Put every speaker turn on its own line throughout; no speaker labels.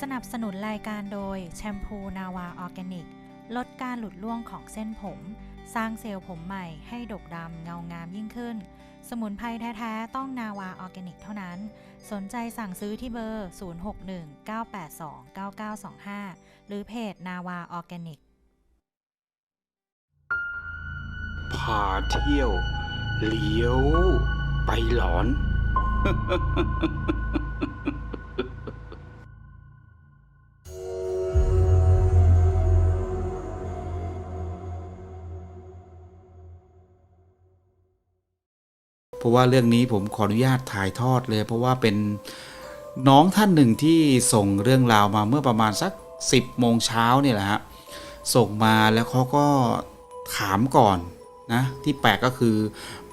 สนับสนุนรายการโดยแชมพูนาวาออร์แกนิก ลดการหลุดร่วงของเส้นผม สร้างเซลล์ผมใหม่ให้ดกดำเงางามยิ่งขึ้น สมุนไพรแท้ ๆ ต้องนาวาออร์แกนิกเท่านั้น สนใจสั่งซื้อที่เบอร์ 0619829925 หรือเพจนาวาออร์แกนิก
พาเที่ยว เลี้ยว ไปหลอน เพราะว่าเรื่องนี้ผมขออนุญาตถ่ายทอดเลย เพราะว่าเป็นน้องท่านหนึ่งที่ส่งเรื่องราวมาเมื่อประมาณสัก 10โมงเช้าเนี่ยแหละฮะส่งมาแล้วเขาก็ถามก่อนนะที่แปลกก็คือ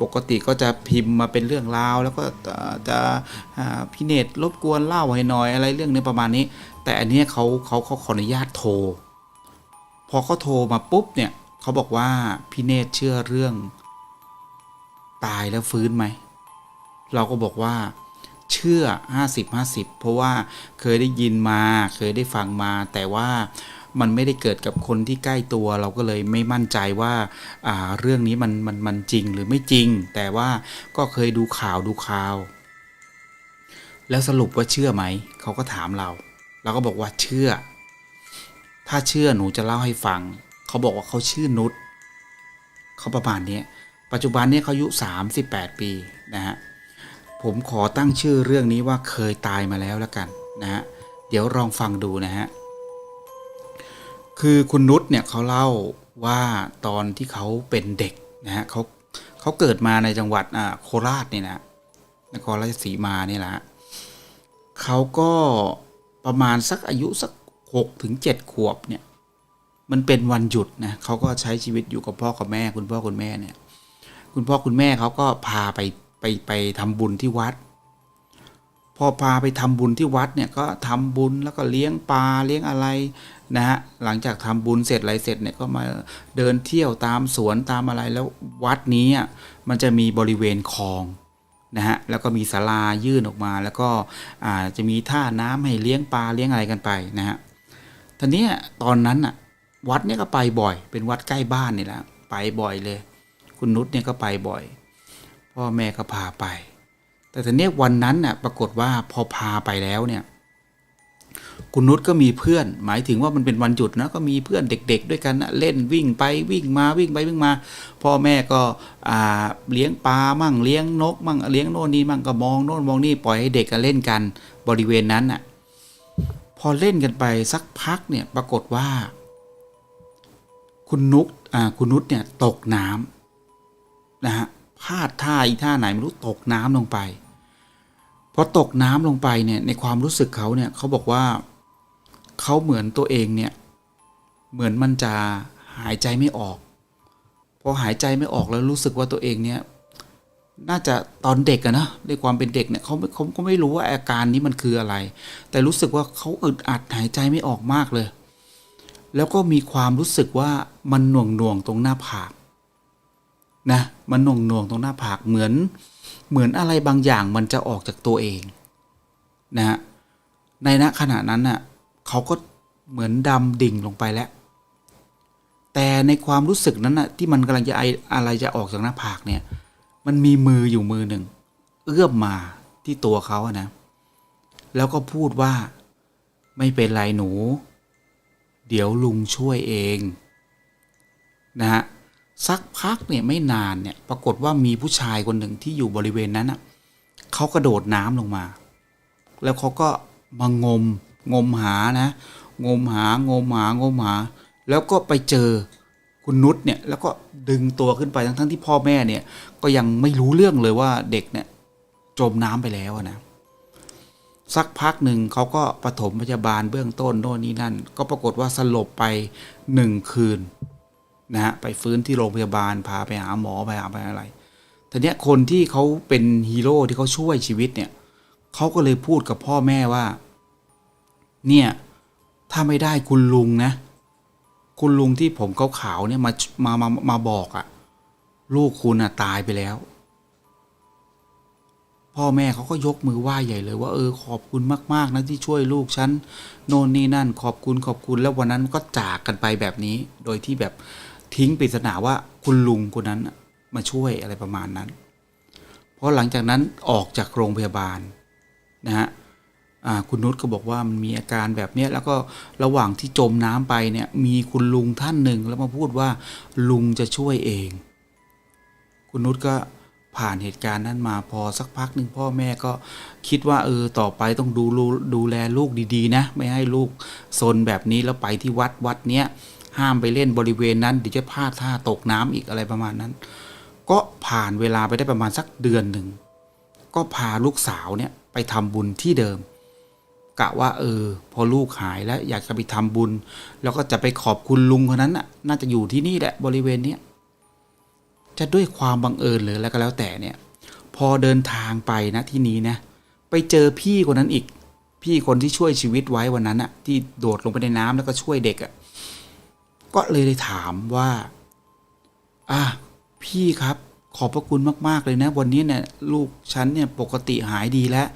ปกติก็จะพิมพ์มาเป็นเรื่องราว แล้วก็จะพี่เนตรบกวนเล่าให้หน่อยอะไรเรื่องนี้ประมาณนี้ แต่อันนี้เขาเขาเขาขออนุญาตโทร พอเขาโทรมาปุ๊บเนี่ยเขาบอกว่าพี่เนตรเชื่อเรื่อง ตายแล้วฟื้นไหม เราก็บอกว่าเชื่อ 50 50 เพราะว่าเคยได้ยินมาเคยได้ฟังมา แต่ว่ามันไม่ได้เกิดกับคนที่ใกล้ตัว เราก็เลยไม่มั่นใจว่าาเรื่องนี้มันมันมันจริงหรือไม่จริง แต่ว่าก็เคยดูข่าวดูข่าว แล้วสรุปว่าเชื่อไหม เขาก็ถามเรา เราก็บอกว่าเชื่อ ถ้าเชื่อหนูจะเล่าให้ฟัง เขาบอกว่าเขาชื่อนุชเขาประมาณนี้ ปัจจุบันนี่ยเขาอายุ 38 ปีนะฮะผมขอตั้งชื่อเรื่องนี้ว่าเคยตายมาแล้วแล้วกันนะฮะเดี๋ยวลองฟังดูนะฮะคือคุณนุชเนี่ยเขาเล่าว่าตอนที่เขาเป็นเด็กนะฮะเขาเขาเกิดมาในจังหวัดอ่าโคราชเนี่ยนะนครราชสีมาเนี่ยแหละฮะเขาก็ประมาณสักอายุสักหกถึงเจ็ดขวบเนี่ยมันเป็นวันหยุดนะเขาก็ใช้ชีวิตอยู่กับพ่อกับแม่คุณพ่อคุณแม่เนี่ย คุณพ่อคุณแม่เขาก็พาไปไปไปทำบุญที่วัด พอพาไปทำบุญที่วัดเนี่ยก็ทำบุญแล้วก็เลี้ยงปลาเลี้ยงอะไรนะฮะหลังจากทำบุญเสร็จอะไรเสร็จเนี่ยก็มาเดินเที่ยวตามสวนตามอะไรแล้ววัดนี้อะมันจะมีบริเวณคลองนะฮะแล้วก็มีศาลายื่นออกมา แล้วก็อ่าจะมีท่าน้ำให้เลี้ยงปลาเลี้ยงอะไรกันไปนะฮะทีนี้ตอนนั้นอะวัดเนี่ยก็ไปบ่อย เป็นวัดใกล้บ้านนี่แหละไปบ่อยเลย คุณนุชเนี่ยก็ไปบ่อย พ่อแม่ก็พาไป แต่ทีเนี้ยวันนั้นน่ะปรากฏว่าพอพาไปแล้วเนี่ย คุณนุชก็มีเพื่อน หมายถึงว่ามันเป็นวันหยุดนะก็มีเพื่อนเด็ก ๆ ด้วยกันนะเล่นวิ่งไปวิ่งมาวิ่งไปวิ่งมา พ่อแม่ก็เลี้ยงปลามั่งเลี้ยงนก มั่งเลี้ยงโน่นนี่มั่งก็มองโน่นมองนี่ปล่อยให้เด็กก็เล่นกัน บริเวณนั้นน่ะพอเล่นกันไปสักพักเนี่ยปรากฏว่า คุณนุกคุณนุชเนี่ยตกน้ำ นะฮะพลาดท่าอีท่าไหนไม่รู้ตกน้ำลงไปพอตกน้ำลงไปเนี่ยในความรู้สึกเขาเนี่ยเขาบอกว่าเขาเหมือนตัวเองเนี่ยเหมือนมันจะหายใจไม่ออก พอหายใจไม่ออกแล้วรู้สึกว่าตัวเองเนี่ยน่าจะตอนเด็กอะนะด้วยความเป็นเด็กเนี่ยเขาเขาก็ไม่รู้ว่าอาการนี้มันคืออะไร แต่รู้สึกว่าเขาอึดอัดหายใจไม่ออกมากเลย แล้วก็มีความรู้สึกว่ามันหน่วงหน่วงๆตรงหน้าผาก นะมันหน่วงหน่วงตรงหน้าผากเหมือน เหมือนอะไรบางอย่างมันจะออกจากตัวเองนะฮะในณขณะนั้นน่ะเขาก็เหมือนดำดิ่งลงไปแล้ว แต่ในความรู้สึกนั้นน่ะที่มันกำลังจะไออะไรจะออกจากหน้าผากเนี่ย มันมีมืออยู่มือหนึ่ง เอื้อมมาที่ตัวเขาอะนะ แล้วก็พูดว่าไม่เป็นไรหนู เดี๋ยวลุงช่วยเอง นะฮะ สักพักเนี่ยไม่นานเนี่ยปรากฏว่ามีผู้ชายคนหนึ่งที่อยู่บริเวณนั้นอะเขากระโดดน้ำลงมา แล้วเขาก็มางมงมหานะ งมหางมหางมหา แล้วก็ไปเจอคุณนุชเนี่ยแล้วก็ดึงตัวขึ้นไปทั้งทั้งที่พ่อแม่เนี่ย ก็ยังไม่รู้เรื่องเลยว่าเด็กเนี่ยจมน้ำไปแล้วนะสักพักหนึ่งเขาก็ปฐมพยาบาลเบื้องต้นโน่นนี่นั่น ก็ปรากฏว่าสลบไปหนึ่งคืน นะฮะไปฟื้นที่โรงพยาบาลพาไปหาหมอไปหาไปอะไรทีเนี้ยคนที่เขาเป็นฮีโร่ที่เขาช่วยชีวิตเนี่ยเขาก็เลยพูดกับพ่อแม่ว่า เนี่ยถ้าไม่ได้คุณลุงนะ คุณลุงที่ผมขาวๆเนี่ยมามามามาบอกอะลูกคุณอะตายไปแล้ว พ่อแม่เขาก็ยกมือไหว้ใหญ่เลยว่าเออขอบคุณมากๆนะที่ช่วยลูกฉันโน่นนี่นั่น ขอบคุณขอบคุณแล้ววันนั้นก็จากกันไปแบบนี้ โดยที่แบบ ทิ้งปริศนาว่าคุณลุงคนนั้นมาช่วยอะไรประมาณนั้น เพราะหลังจากนั้นออกจากโรงพยาบาลนะฮะคุณนุชก็บอกว่ามันมีอาการแบบนี้แล้วก็ระหว่างที่จมน้ำไปเนี่ยมีคุณลุงท่านหนึ่งแล้วมาพูดว่าลุงจะช่วยเอง คุณนุชก็ผ่านเหตุการณ์นั้นมาพอสักพักหนึ่งพ่อแม่ก็คิดว่าเออต่อไปต้องดูดูดูแลลูกดีๆ นะ ไม่ให้ลูกซนแบบนี้แล้วไปที่วัดวัดเนี้ย ห้ามไปเล่นบริเวณนั้นเดี๋ยวจะพลาดท่าตกน้ำอีกอะไรประมาณนั้น ก็ผ่านเวลาไปได้ประมาณสักเดือนหนึ่ง ก็พาลูกสาวเนี่ยไปทำบุญที่เดิมกะว่าเออ พอลูกหายแล้วอยากจะไปทำบุญ แล้วก็จะไปขอบคุณลุงคนนั้นน่ะ น่าจะอยู่ที่นี่แหละบริเวณเนี้ยจะด้วยความบังเอิญหรืออะไรก็แล้วแต่เนี่ย พอเดินทางไปนะที่นี้นะไปเจอพี่คนนั้นอีก พี่คนที่ช่วยชีวิตไว้วันนั้นอะที่โดดลงไปในน้ำแล้วก็ช่วยเด็กอะ ก็เลยได้ถามว่า อะพี่ครับ ขอบพระคุณมาก ๆ เลยนะ วันนี้เนี่ย ลูกฉันเนี่ยปกติหายดีแล้ว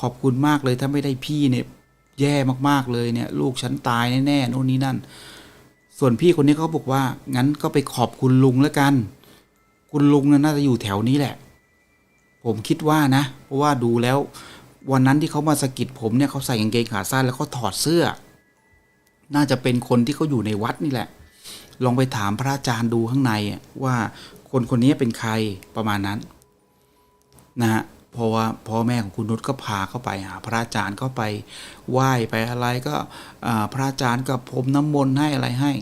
ขอบคุณมากเลยถ้าไม่ได้พี่เนี่ยแย่มากๆเลยเนี่ย ลูกฉันตายแน่ๆโน่นนี่นั่น ส่วนพี่คนนี้เขาบอกว่า งั้นก็ไปขอบคุณลุงแล้วกัน คุณลุงน่ะน่าจะอยู่แถวนี้แหละ ผมคิดว่านะ เพราะว่าดูแล้ว วันนั้นที่เขามาสะกิดผมเนี่ยเขาใส่กางเกงขาสั้นแล้วเขาถอดเสื้อ น่าจะเป็นคนที่เขาอยู่ในวัดนี่แหละ ลองไปถามพระอาจารย์ดูข้างในว่าคนคนนี้เป็นใครประมาณนั้นนะฮะเพราะว่าพ่อแม่ของคุณนุชก็พาเข้าไปหาพระอาจารย์ก็ไปไหว้ไปอะไรก็พระอาจารย์ก็พรมน้ำมนต์ให้อะไรให้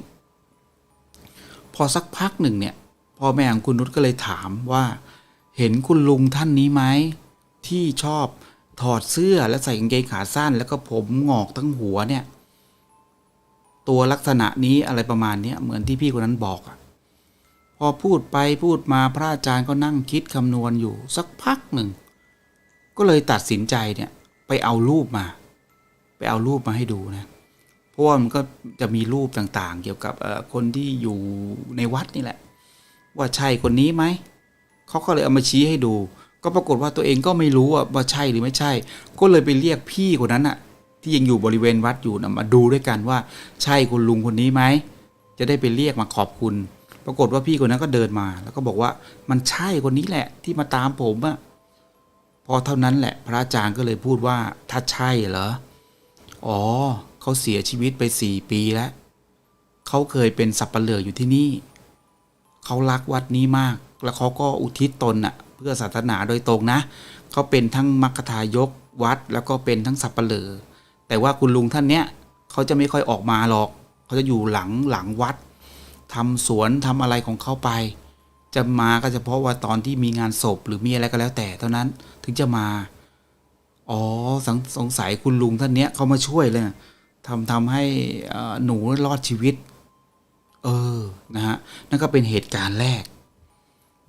พอสักพักหนึ่งเนี่ยพ่อแม่ของคุณนุชก็เลยถามว่าเห็นคุณลุงท่านนี้ไหมที่ชอบถอดเสื้อและใส่กางเกงขาสั้น แล้วก็ผมงอกทั้งหัวเนี่ย ตัวลักษณะนี้อะไรประมาณนี้เหมือนที่พี่คนนั้นบอกอะพอพูดไปพูดมาพระอาจารย์ก็นั่งคิดคำนวณอยู่สักพักหนึ่ง ก็เลยตัดสินใจเนี่ยไปเอารูปมา ไปเอารูปมาให้ดูนะเพราะว่ามันก็จะมีรูปต่างๆ เกี่ยวกับเอ่อคนที่อยู่ในวัดนี่แหละ ว่าใช่คนนี้ไหมเขาก็เลยเอามาชี้ให้ดู ก็ปรากฏว่าตัวเองก็ไม่รู้ว่าใช่หรือไม่ใช่ ก็เลยไปเรียกพี่คนนั้นอะ ที่ยังอยู่บริเวณวัดอยู่นะมาดูด้วยกันว่าใช่คุณลุงคนนี้ไหมจะได้ไปเรียกมาขอบคุณ ปรากฏว่าพี่คนนั้นก็เดินมา แล้วก็บอกว่ามันใช่คนนี้แหละที่มาตามผมอะพอเท่านั้นแหละพระอาจารย์ก็เลยพูดว่าถ้าใช่เหรออ๋อเขาเสียชีวิตไปสี่ปีแล้วเขาเคยเป็นสับปะเหลืออยู่ที่นี่เขารักวัดนี้มาก แล้วเขาก็อุทิศตนอะเพื่อศาสนาโดยตรงนะเขาเป็นทั้งมัคคทายกวัด แล้วก็เป็นทั้งสับปะเหลือ แต่ว่าคุณลุงท่านเนี้ยเขาจะไม่ค่อยออกมาหรอก เขาจะอยู่หลังหลังวัดทำสวนทำอะไรของเขาไป จะมาก็เฉพาะว่าตอนที่มีงานศพหรือมีอะไรก็แล้วแต่เท่านั้นถึงจะมา อ๋อสงสงสัยคุณลุงท่านเนี้ยเขามาช่วยเลยทำทำให้หนูรอดชีวิต เออนะฮะนั่นก็เป็นเหตุการณ์แรก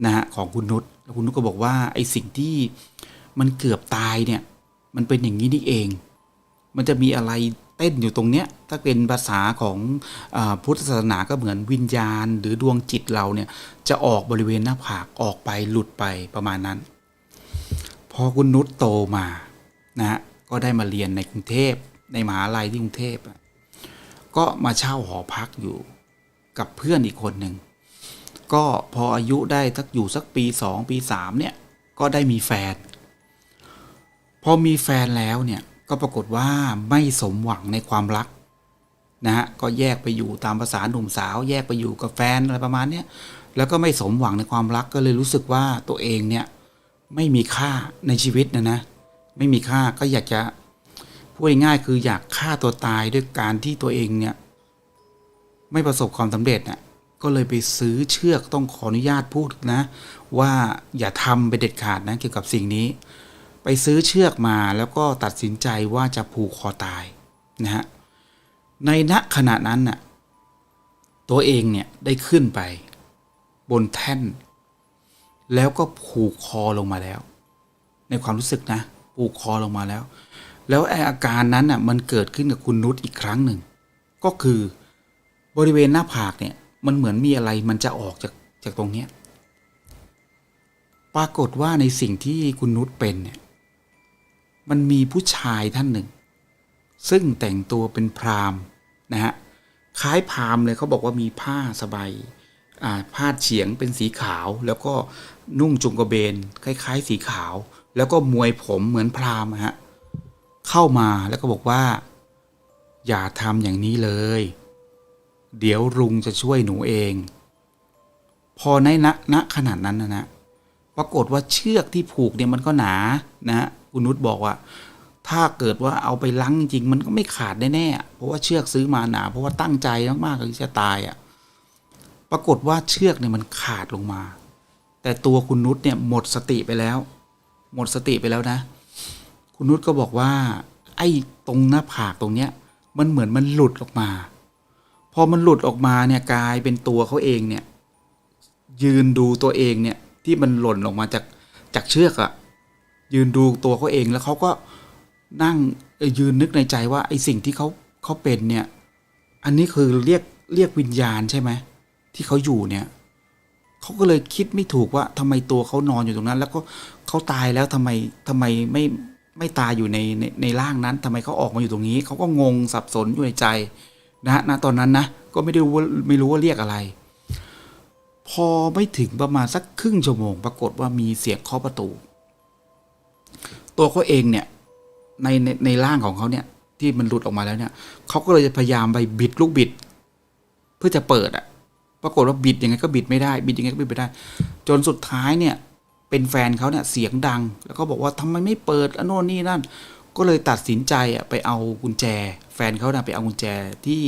นะฮะของคุณนุชแล้วคุณนุชก็บอกว่าไอ้สิ่งที่มันเกือบตายเนี่ย มันเป็นอย่างนี้นี่เอง มันจะมีอะไรเต้นอยู่ตรงเนี้ยถ้าเป็นภาษาของอพุทธศาสนาก็เหมือนวิญญาณ หรือดวงจิตเราเนี่ยจะออกบริเวณหน้าผากออกไปหลุดไปประมาณนั้น พอคุณนุชโตมานะฮะก็ได้มาเรียนในกรุงเทพในมหาลัยที่กรุงเทพก็มาเช่าหอพักอยู่กับเพื่อนอีกคนหนึ่งก็พออายุได้สักอยู่สักปีสองปีสามเนี่ยก็ได้มีแฟน พอมีแฟนแล้วเนี่ย ก็ปรากฏว่าไม่สมหวังในความรักนะฮะก็แยกไปอยู่ตามภาษาหนุ่มสาว แยกไปอยู่กับแฟนอะไรประมาณเนี้ยแล้วก็ไม่สมหวังในความรักก็เลยรู้สึกว่าตัวเองเนี่ยไม่มีค่าในชีวิตนะนะไม่มีค่าก็อยากจะพูดง่ายคืออยากฆ่าตัวตายด้วยการที่ตัวเองเนี่ยไม่ประสบความสำเร็จน่ะก็เลยไปซื้อเชือกต้องขออนุญาตพูดนะ ว่าอย่าทำไปเด็ดขาดนะเกี่ยวกับสิ่งนี้ ไปซื้อเชือกมาแล้วก็ตัดสินใจว่าจะผูกคอตายนะฮะในณขณะนั้นน่ะตัวเองเนี่ยได้ขึ้นไป บนแท่น แล้วก็ผูกคอลงมาแล้ว ในความรู้สึกนะ ผูกคอลงมาแล้ว แล้วไออาการนั้นน่ะมันเกิดขึ้นกับคุณนุชอีกครั้งหนึ่ง ก็คือบริเวณหน้าผากเนี่ยมันเหมือนมีอะไรมันจะออกจากจากตรงเนี้ยปรากฏว่าในสิ่งที่คุณนุชเป็นเนี่ย มันมีผู้ชายท่านหนึ่ง ซึ่งแต่งตัวเป็นพราหมณ์นะฮะคล้ายพราหมณ์เลยเขาบอกว่ามีผ้าสบายผ้าเฉียงเป็นสีขาว แล้วก็นุ่งจุงกระเบน คล้าย ๆ สีขาว แล้วก็มวยผมเหมือนพราหมณ์ฮะเข้ามาแล้วก็บอกว่า อย่าทำอย่างนี้เลย เดี๋ยวลุงจะช่วยหนูเอง พอในณณขนาดนั้นนะนะปรากฏว่าเชือกที่ผูกเนี่ยมันก็หนานะ คุณนุชบอกว่า ถ้าเกิดว่าเอาไปลังจริงมันก็ไม่ขาดแน่ๆเพราะว่าเชือกซื้อมาหนา เพราะว่าตั้งใจมากๆที่จะตายอะ่ะปรากฏว่าเชือกเนี่ยมันขาดลงมา แต่ตัวคุณนุชเนี่ยหมดสติไปแล้ว หมดสติไปแล้วนะ คุณนุชก็บอกว่า ไอ้ตรงหน้าผากตรงเนี้ย มันเหมือนมันหลุดออกมา พอมันหลุดออกมาเนี่ยกลายเป็นตัวเขาเองเนี่ย ยืนดูตัวเองเนี่ยที่มันหล่นออกมาจากจากเชือกอะ ยืนดูตัวเขาเองแล้วเขาก็นั่งยืนนึกในใจว่าไอ้สิ่งที่เขาเขาเป็นเนี่ย อันนี้คือเรียกเรียกวิญญาณใช่ไหมที่เขาอยู่เนี่ยเขาก็เลยคิดไม่ถูกว่าทำไมตัวเขานอนอยู่ตรงนั้น แล้วก็เขาตายแล้วทำไมทำไมไม่ไม่ตายอยู่ในในในร่างนั้นทำไมเขาออกมาอยู่ตรงนี้เขาก็งงสับสนอยู่ในใจนะณตอนนั้นนะก็ไม่ได้รู้ว่าไม่รู้ว่าเรียกอะไร พอไม่ถึงประมาณสักครึ่งชั่วโมง ปรากฏว่ามีเสียงเคาะประตู ตัวเขาเองเนี่ยในในในร่างของเขาเนี่ย ที่มันหลุดออกมาแล้วเนี่ยเขาก็เลยจะพยายามไปบิดลูกบิด เพื่อจะเปิดอะปรากฏว่าบิดยังไงก็บิดไม่ได้ บิดยังไงก็บิดไม่ได้ จนสุดท้ายเนี่ย เป็นแฟนเขาเนี่ยเสียงดัง แล้วก็บอกว่าทำไมไม่เปิดอันโน่นนี่นั่น ก็เลยตัดสินใจอะไปเอากุญแจ แฟนเขาเนะไปเอากุญแจที่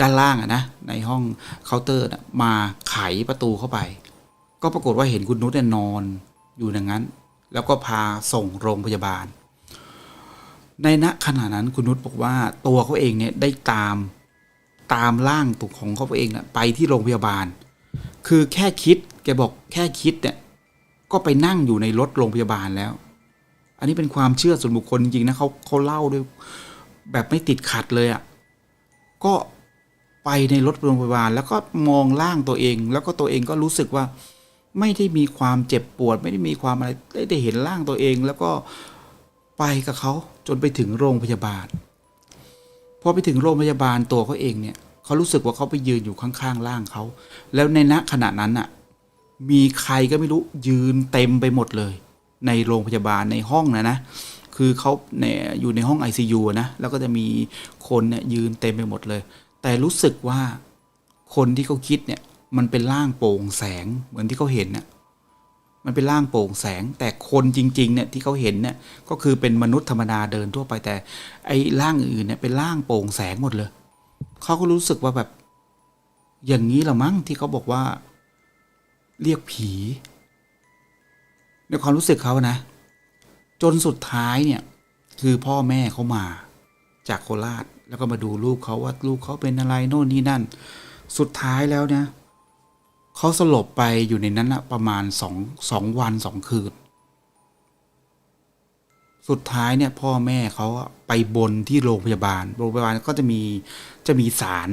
ด้านล่างอะนะในห้องเคาน์เตอร์นะมาไขประตูเข้าไป ก็ปรากฏว่าเห็นคุณนุชเนี่ยนอนอยู่อย่างนั้น แล้วก็พาส่งโรงพยาบาล ในณขณะนั้นคุณนุชบอกว่าตัวเขาเองเนี่ยได้ตามตามร่างตุกของเขาเองนะไปที่โรงพยาบาล คือแค่คิดแกบอกแค่คิดเนี่ยก็ไปนั่งอยู่ในรถโรงพยาบาลแล้ว อันนี้เป็นความเชื่อส่วนบุคคลจริงๆนะเขาเขาเล่าด้วยแบบไม่ติดขัดเลยอะ่ะก็ไปในรถโรงพยาบาล แล้วก็มองร่างตัวเอง แล้วก็ตัวเองก็รู้สึกว่า ไม่ได้มีความเจ็บปวด ไม่ได้มีความอะไรได้ได้เห็นร่างตัวเอง แล้วก็ไปกับเขาจนไปถึงโรงพยาบาลพอไปถึงโรงพยาบาลตัวเขาเองเนี่ยเขารู้สึกว่าเขาไปยืนอยู่ข้างๆร่างเขาแล้วในณขณะนั้นน่ะ มีใครก็ไม่รู้ยืนเต็มไปหมดเลย ในโรงพยาบาลในห้องนะนะคือเขาเนี่ยอยู่ในห้อง ICU นะแล้วก็จะมีคนเนี่ยยืนเต็มไปหมดเลย แต่รู้สึกว่าคนที่เขาคิดเนี่ย มันเป็นร่างโปร่งแสงเหมือนที่เขาเห็นเนี่ยมันเป็นร่างโปร่งแสงแต่คนจริงๆเนี่ยที่เขาเห็นเนี่ยก็คือเป็นมนุษย์ธรรมดาเดินทั่วไปแต่ ไอ้ร่างอื่นเนี่ยเป็นร่างโปร่งแสงหมดเลยเขาก็รู้สึกว่าแบบ อย่างนี้ละมั้งที่เขาบอกว่า เรียกผีในความรู้สึกเขานะ จนสุดท้ายเนี่ย คือพ่อแม่เขามาจากโคราชแล้วก็มาดูลูกเขาว่าลูกเขาเป็นอะไรโน่นนี่นั่น สุดท้ายแล้วเนี่ย เขาสลบไปอยู่ในนั้นนะประมาณสองสองวันสองคืน สุดท้ายเนี่ยพ่อแม่เขาไปบนที่โรงพยาบาล โรงพยาบาลก็จะมีจะมีศาล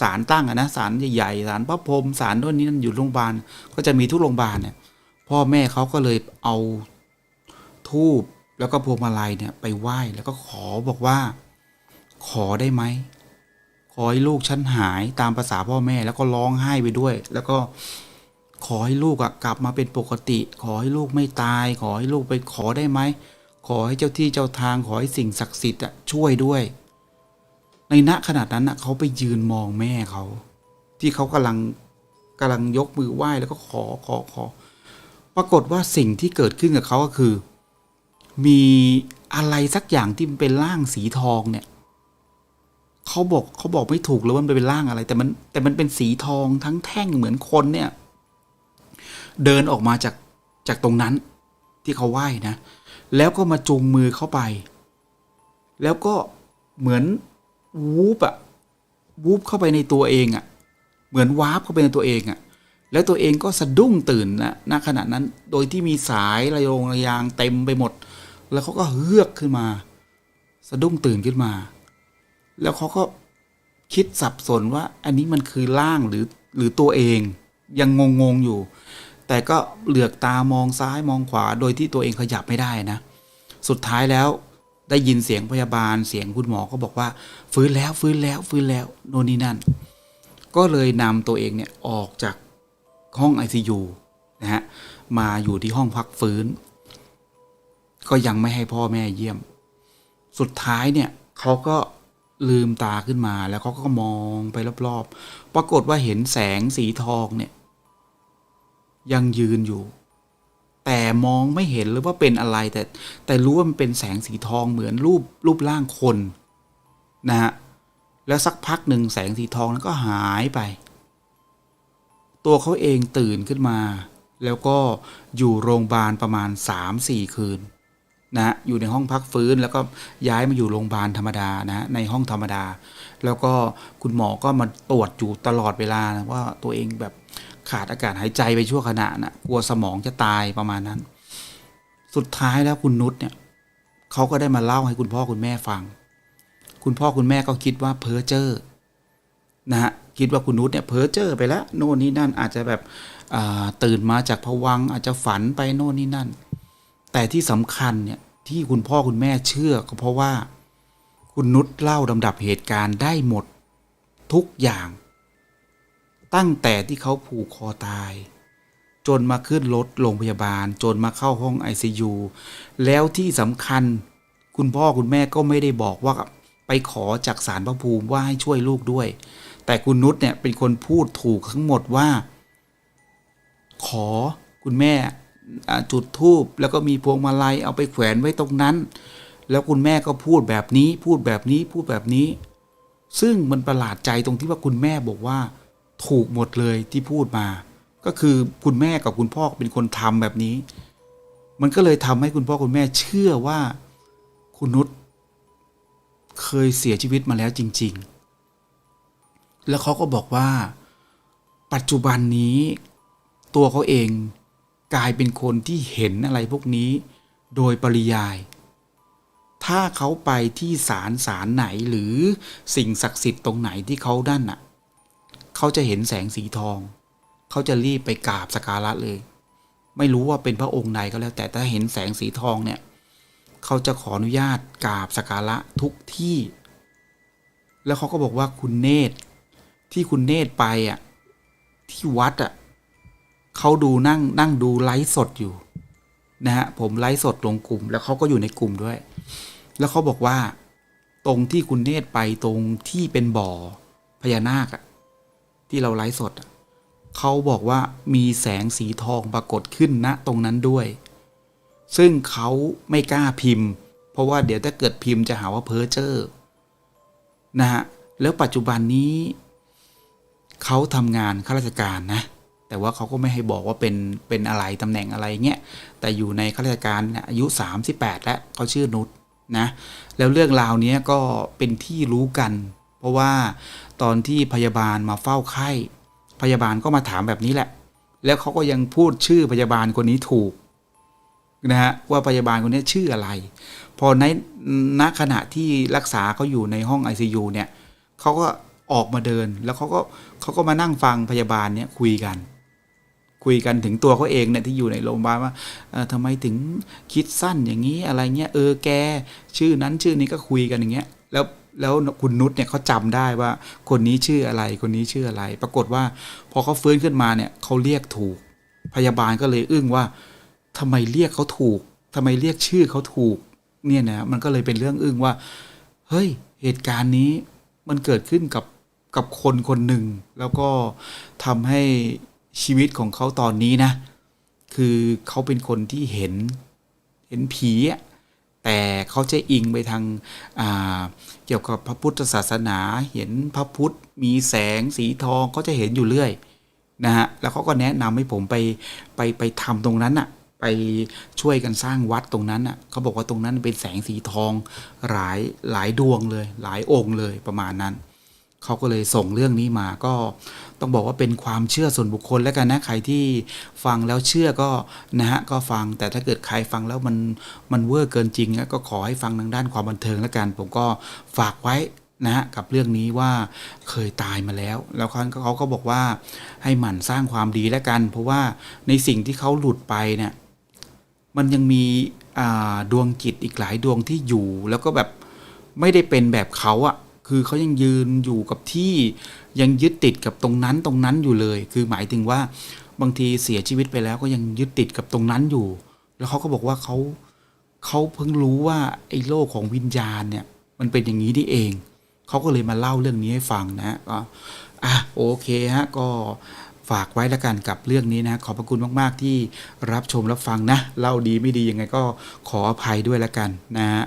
ศาลตั้งอะนะศาลใหญ่ๆศาลพระพรหมศาลโน่นนี่นั่นอยู่โรงพยาบาลก็จะมีทุกโรงพยาบาลเนี่ย พ่อแม่เขาก็เลยเอาทูบแล้วก็พวงมาลัยเนี่ยไปไหว้แล้วก็ขอบอกว่า ขอได้ไหม ให้ลูกฉันหายตามภาษาพ่อแม่ แล้วก็ร้องไห้ไปด้วย แล้วก็ขอให้ลูกอะกลับมาเป็นปกติ ขอให้ลูกไม่ตาย ขอให้ลูกไปขอได้ไหมขอให้เจ้าที่เจ้าทางขอให้สิ่งศักดิ์สิทธิ์อะช่วยด้วย ในณขนาดนั้นอะเขาไปยืนมองแม่เขา ที่เขากำลังกำลังยกมือไหว้แล้วก็ขอขอขอ ปรากฏว่าสิ่งที่เกิดขึ้นกับเขาก็คือ มีอะไรสักอย่างที่มันเป็นร่างสีทองเนี่ย เขาบอกเขาบอกไม่ถูกเลยว่ามันเป็นร่างอะไร แต่มันแต่มันเป็นสีทองทั้งแท่งเหมือนคนเนี่ย เดินออกมาจากจากตรงนั้นที่เขาไหว้นะ แล้วก็มาจูงมือเข้าไป แล้วก็เหมือนวูบอะวูบเข้าไปในตัวเองอะเหมือนวาร์ปเข้าไปในตัวเองอะแล้วตัวเองก็สะดุ้งตื่นนะณขณะนั้น โดยที่มีสายระยงระยางเต็มไปหมด แล้วเขาก็เฮือกขึ้นมา สะดุ้งตื่นขึ้นมา แล้วเขาก็คิดสับสนว่า อันนี้มันคือร่างหรือหรือตัวเองยังงงๆอยู่ แต่ก็เหลือกตามองซ้ายมองขวาโดยที่ตัวเองขยับไม่ได้นะ สุดท้ายแล้วได้ยินเสียงพยาบาลเสียงคุณหมอก็บอกว่า ฟื้นแล้วฟื้นแล้วฟื้นแล้วโน่นนี่นั่น ก็เลยนำตัวเองเนี่ยออกจากห้อง ICU นะฮะมาอยู่ที่ห้องพักฟื้น ก็ยังไม่ให้พ่อแม่เยี่ยม สุดท้ายเนี่ยเขาก็ ลืมตาขึ้นมาแล้วเขาก็มองไปรอบๆ ปรากฏว่าเห็นแสงสีทองเนี่ย ยังยืนอยู่ แต่มองไม่เห็นเลยว่าเป็นอะไรแต่ แต่รู้ว่ามันเป็นแสงสีทองเหมือนรูปรูปร่างคน นะฮะแล้วสักพักหนึ่งแสงสีทองนั้นก็หายไป ตัวเขาเองตื่นขึ้นมา แล้วก็อยู่โรงพยาบาลประมาณ 3-4 คืน นะฮะอยู่ในห้องพักฟื้นแล้วก็ย้ายมาอยู่โรงพยาบาลธรรมดานะฮะในห้องธรรมดา แล้วก็คุณหมอก็มาตรวจอยู่ตลอดเวลานะว่าตัวเองแบบขาดอากาศหายใจไปชั่วขณะนะกลัวสมองจะตายประมาณนั้น สุดท้ายแล้วคุณนุชเนี่ยเขาก็ได้มาเล่าให้คุณพ่อคุณแม่ฟัง คุณพ่อคุณแม่ก็คิดว่าเพ้อเจ้อนะฮะคิดว่าคุณนุชเนี่ยเพ้อเจ้อไปแล้วโน่นนี่นั่นอาจจะแบบอ่าตื่นมาจากผวังอาจจะฝันไปโน่นนี่นั่น แต่ที่สำคัญเนี่ยที่คุณพ่อคุณแม่เชื่อก็เพราะว่า คุณนุชเล่าลำดับเหตุการณ์ได้หมดทุกอย่าง ตั้งแต่ที่เขาผูกคอตาย จนมาขึ้นรถโรงพยาบาล จนมาเข้าห้อง ICU แล้วที่สำคัญ คุณพ่อคุณแม่ก็ไม่ได้บอกว่าไปขอจากสารพระภูมิว่าให้ช่วยลูกด้วย แต่คุณนุชเนี่ยเป็นคนพูดถูกทั้งหมดว่า ขอคุณแม่ จุดธูปแล้วก็มีพวงมาลัยเอาไปแขวนไว้ตรงนั้น แล้วคุณแม่ก็พูดแบบนี้ พูดแบบนี้พูดแบบนี้ ซึ่งมันประหลาดใจตรงที่ว่าคุณแม่บอกว่า ถูกหมดเลยที่พูดมา ก็คือคุณแม่กับคุณพ่อเป็นคนทำแบบนี้ มันก็เลยทำให้คุณพ่อคุณแม่เชื่อว่าคุณนุชเคยเสียชีวิตมาแล้วจริง ๆ แล้วเขาก็บอกว่า ปัจจุบันนี้ตัวเขาเอง กลายเป็นคนที่เห็นอะไรพวกนี้ โดยปริยาย ถ้าเขาไปที่ศาลศาลไหนหรือสิ่งศักดิ์สิทธิ์ตรงไหนที่เขาด้านน่ะ เขาจะเห็นแสงสีทอง เขาจะรีบไปกราบสกการะเลย ไม่รู้ว่าเป็นพระองค์ใดก็แล้ว แต่ถ้าเห็นแสงสีทองเนี่ย เขาจะขออนุญาตกราบสกการะทุกที่ แล้วเขาก็บอกว่าคุณเนตรที่คุณเนตรไปอะที่วัดอะ เขาดูนั่งนั่งดูไลฟ์สดอยู่นะฮะผมไลฟ์สดลงกลุ่ม แล้วเขาก็อยู่ในกลุ่มด้วย แล้วเขาบอกว่า ตรงที่คุณเนตรไปตรงที่เป็นบ่อพญานาคอะที่เราไลฟ์สดเขาบอกว่ามีแสงสีทองปรากฏขึ้นณตรงนั้นด้วย ซึ่งเขาไม่กล้าพิมพ์ เพราะว่าเดี๋ยวถ้าเกิดพิมพ์จะหาว่าเพ้อเจ้อนะฮะแล้วปัจจุบันนี้เขาทำงานข้าราชการนะ แต่ว่าเขาก็ไม่ให้บอกว่าเป็นเป็นอะไรตำแหน่งอะไรเงี้ยแต่อยู่ในข้าราชการเนี่ยอายุ 38 แล้วเขาชื่อนุชนะแล้วเรื่องราวเนี้ยก็เป็นที่รู้กัน เพราะว่าตอนที่พยาบาลมาเฝ้าไข้พยาบาลก็มาถามแบบนี้แหละ แล้วเขาก็ยังพูดชื่อพยาบาลคนนี้ถูกนะฮะว่าพยาบาลคนนี้ชื่ออะไร พอในณขณะที่รักษาเขาอยู่ในห้อง ICU เนี่ยเขาก็ออกมาเดินแล้วเขาก็เขาก็มานั่งฟังพยาบาลเนี่ยคุยกัน คุยกันถึงตัวเขาเองเนี่ยที่อยู่ในโรงพยาบาลว่าเอ่อทำไมถึงคิดสั้นอย่างนี้อะไรเงี้ยเออแก ชื่อนั้นชื่อนี้ก็คุยกันอย่างเงี้ยแล้วแล้วคุณนุชเนี่ยเขาจำได้ว่า คนนี้ชื่ออะไรคนนี้ชื่ออะไร ปรากฏว่า พอเขาฟื้นขึ้นมาเนี่ยเขาเรียกถูก พยาบาลก็เลยอึ้งว่าทำไมเรียกเขาถูกทำไมเรียกชื่อเขาถูก เนี่ยนะมันก็เลยเป็นเรื่องอึ้งว่า เฮ้ย เหตุการณ์นี้มันเกิดขึ้นกับกับคนคนหนึ่ง แล้วก็ทำให้ ชีวิตของเขาตอนนี้นะ คือเขาเป็นคนที่เห็นเห็นผีอะแต่เขาจะอิงไปทางาเกี่ยวกับพระพุทธศาสนา เห็นพระพุทธมีแสงสีทองเขาจะเห็นอยู่เรื่อยนะฮะแล้วเขาก็แนะนำให้ผมไปไปไปทำตรงนั้นอะไปช่วยกันสร้างวัดตรงนั้นอะเขาบอกว่าตรงนั้นเป็นแสงสีทองหลายหลายดวงเลย หลายองค์เลยประมาณนั้น เขาก็เลยส่งเรื่องนี้มาก็ต้องบอกว่าเป็นความเชื่อส่วนบุคคลแล้วกันนะใครที่ฟังแล้วเชื่อก็นะฮะก็ฟังแต่ถ้าเกิดใครฟังแล้วมันมันเวอร์เกินจริงอะก็ขอให้ฟังทางด้านความบันเทิงแล้วกัน ผมก็ฝากไว้นะฮะกับเรื่องนี้ว่าเคยตายมาแล้ว แล้วเขาเขาก็บอกว่าให้หมั่นสร้างความดีแล้วกัน เพราะว่าในสิ่งที่เขาหลุดไปเนี่ยมันยังมีดวงจิตอีกหลายดวงที่อยู่ แล้วก็แบบไม่ได้เป็นแบบเขาอะ คือเขายังยืนอยู่กับที่ยังยึดติดกับตรงนั้นตรงนั้นอยู่เลย คือหมายถึงว่าบางทีเสียชีวิตไปแล้วก็ยังยึดติดกับตรงนั้นอยู่ แล้วเขาก็บอกว่าเขาเขาเพิ่งรู้ว่าไอ้โลกของวิญญาณเนี่ย มันเป็นอย่างนี้ที่เอง เขาก็เลยมาเล่าเรื่องนี้ให้ฟังนะฮะก็อะโอเคฮะก็ฝากไว้แล้วกันกับเรื่องนี้นะ ขอบพระคุณมาก ๆ ที่รับชมรับฟังนะ เล่าดีไม่ดียังไงก็ขออภัยด้วยแล้วกันนะฮะ